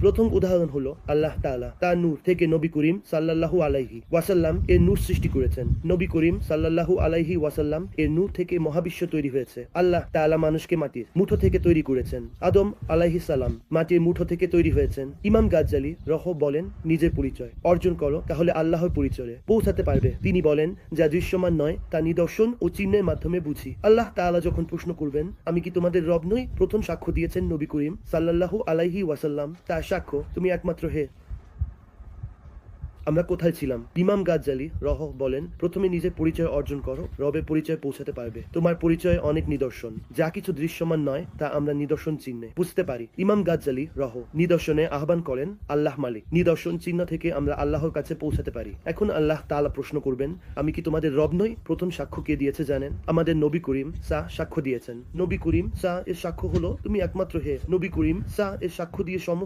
প্রথম উদাহরণ হলো আল্লাহ তাআলা, তার নূর থেকে নবী করিম সাল্লাল্লাহু আলাইহি ওয়াসাল্লাম এর নূর সৃষ্টি করেছেন। নবী করিম সাল্লাল্লাহু আলাইহি ওয়াসাল্লাম এর নূর থেকে মহাবিশ্ব তৈরি হয়েছে। আল্লাহ তাআলা মানুষকে মাটির মুঠো থেকে তৈরি করেছেন। আদম আলাইহিস সালাম মাটির মুঠো থেকে তৈরি হয়েছেন। ইমাম গাজ্জালি রহ বলেন, নিজের পরিচয় অর্জন করো, তাহলে আল্লাহর পরিচয়ে পৌঁছাতে পারবে। তিনি বলেন, যা দৃশ্যমান নয়, তা নিদর্শন ও চিহ্নের মাধ্যমে বুঝি। আল্লাহ তাআলা যখন প্রশ্ন করবেন, আমি কি তোমাদের রব নই? প্রথম সাক্ষ্য দিয়েছেন নবী করিম সাল্লাল্লাহু আলাইহি ওয়াসাল্লাম তার সাক্ষ্য, তুমি একমাত্র হে। আমরা কোথায় ছিলাম? ইমাম গাজ্জালি, রহ, বলেন, প্রথমে নিজের পরিচয় অর্জন করো, রবের পরিচয় পৌঁছাতে পারবে। তোমার পরিচয় অনেক নিদর্শন। যা কিছু দৃশ্যমান নয়, তা আমরা নিদর্শন চিহ্নে বুঝতে পারি। ইমাম গাজ্জালি, রহ, নিদর্শনে আহ্বান করেন, আল্লাহ মালিক, নিদর্শন চিহ্ন থেকে আমরা আল্লাহর কাছে পৌঁছাতে পারি। এখন আল্লাহ তাআলা প্রশ্ন করবেন, আমি কি তোমাদের রব নই? প্রথম সাক্ষ্য কে দিয়েছে জানেন? আমাদের নবী করিম সা সাক্ষ্য দিয়েছেন। নবী করিম সা এর সাক্ষ্য হলো, তুমি একমাত্র হে। নবী করিম সা এর সাক্ষ্য দিয়ে সমস্ত